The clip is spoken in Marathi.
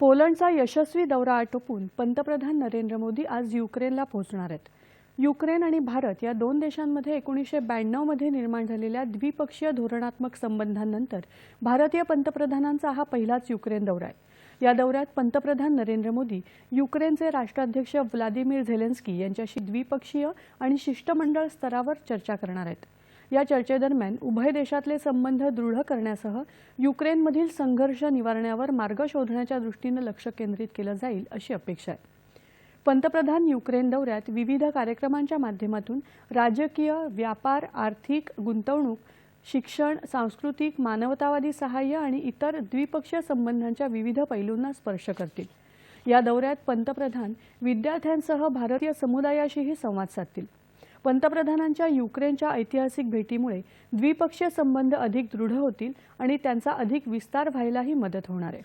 पोलंडचा यशस्वी दौरा आटोपून पंतप्रधान नरेंद्र मोदी आज युक्रेनला पोहोचणार आहेत. युक्रेन आणि भारत या दोन देशांमध्ये एकोणीसशे ब्याण्णवमध्ये निर्माण झालेल्या द्विपक्षीय धोरणात्मक संबंधांनंतर भारतीय पंतप्रधानांचा हा पहिलाच युक्रेन दौरा आहे. या दौऱ्यात पंतप्रधान नरेंद्र मोदी युक्रेनचे राष्ट्राध्यक्ष व्लादिमीर झेलेन्स्की यांच्याशी द्विपक्षीय आणि शिष्टमंडळ स्तरावर चर्चा करणार आहेत. या चर्चेदरम्यान उभय देशातले संबंध दृढ करण्यासह युक्रेनमधील संघर्ष निवारण्यावर मार्ग शोधण्याच्या दृष्टीनं लक्ष केंद्रित केलं जाईल अशी अपेक्षा आहे. पंतप्रधान युक्रेन दौऱ्यात विविध कार्यक्रमांच्या माध्यमातून राजकीय व्यापार आर्थिक गुंतवणूक शिक्षण सांस्कृतिक मानवतावादी सहाय्य आणि इतर द्विपक्षीय संबंधांच्या विविध पैलूंना स्पर्श करतील. या दौऱ्यात पंतप्रधान विद्यार्थ्यांसह भारतीय समुदायाशीही संवाद साधतील. पंतप्रधानांच्या युक्रेनच्या ऐतिहासिक भेटीमुळे द्विपक्षीय संबंध अधिक दृढ होतील आणि त्यांचा अधिक विस्तार व्हायलाही मदत होणार आहे.